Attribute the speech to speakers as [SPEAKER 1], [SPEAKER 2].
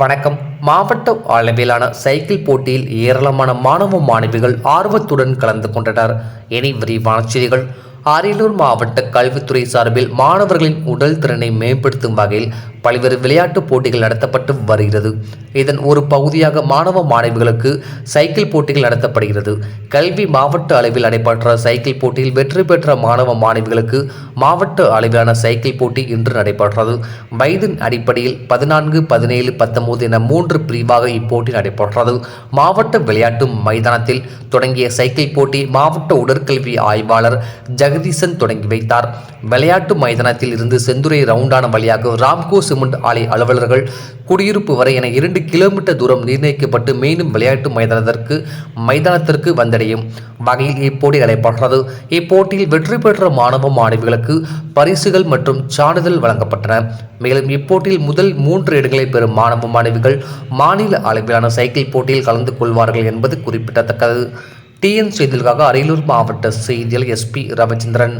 [SPEAKER 1] வணக்கம். மாவட்ட அளவிலான சைக்கிள் போட்டியில் ஏராளமான மாணவ மாணவிகள் ஆர்வத்துடன் கலந்து கொண்டனர். இனி விரிவான செய்திகள். அரியலூர் மாவட்ட கல்வித்துறை சார்பில் மாணவர்களின் உடல் திறனை மேம்படுத்தும் வகையில் பல்வேறு விளையாட்டுப் போட்டிகள் நடத்தப்பட்டு வருகிறது. இதன் ஒரு பகுதியாக மாணவ மாணவிகளுக்கு சைக்கிள் போட்டிகள் நடத்தப்படுகிறது. கல்வி மாவட்ட அளவில் நடைபெற்ற சைக்கிள் போட்டியில் வெற்றி பெற்ற மாணவ மாணவிகளுக்கு மாவட்ட அளவிலான சைக்கிள் போட்டி இன்று நடைபெற்றது. வயதின் அடிப்படையில் பதினான்கு பதினேழு பத்தொன்பது என மூன்று பிரிவாக இப்போட்டி நடைபெற்றது. மாவட்ட விளையாட்டு மைதானத்தில் தொடங்கிய சைக்கிள் போட்டி மாவட்ட உடற்கல்வி ஆய்வாளர் ஜெகதீசன் தொடங்கி வைத்தார். விளையாட்டு மைதானத்தில் இருந்து செந்துறை ரவுண்டான வழியாக ராம்கோஸ் சிமெண்ட் ஆலை அலுவலர்கள் குடியிருப்பு வரை என இரண்டு கிலோமீட்டர் தூரம் நிர்ணயிக்கப்பட்டு மீண்டும் விளையாட்டு மைதானத்திற்கு மைதானத்திற்கு வந்தடையும். வகையில் இப்போட்டி நடைபெற்றது. இப்போட்டியில் வெற்றி பெற்ற மாணவ மாணவிகளுக்கு பரிசுகள் மற்றும் சான்றிதழ் வழங்கப்பட்டன. மேலும் இப்போட்டியில் முதல் மூன்று இடங்களை பெறும் மாணவ மாணவிகள் மாநில அளவிலான சைக்கிள் போட்டியில் கலந்து கொள்வார்கள் என்பது குறிப்பிடத்தக்கது. டிஎன் செய்திகளுக்காக அரியலூர் மாவட்ட செய்தியில் எஸ்பி ரவிச்சந்திரன்.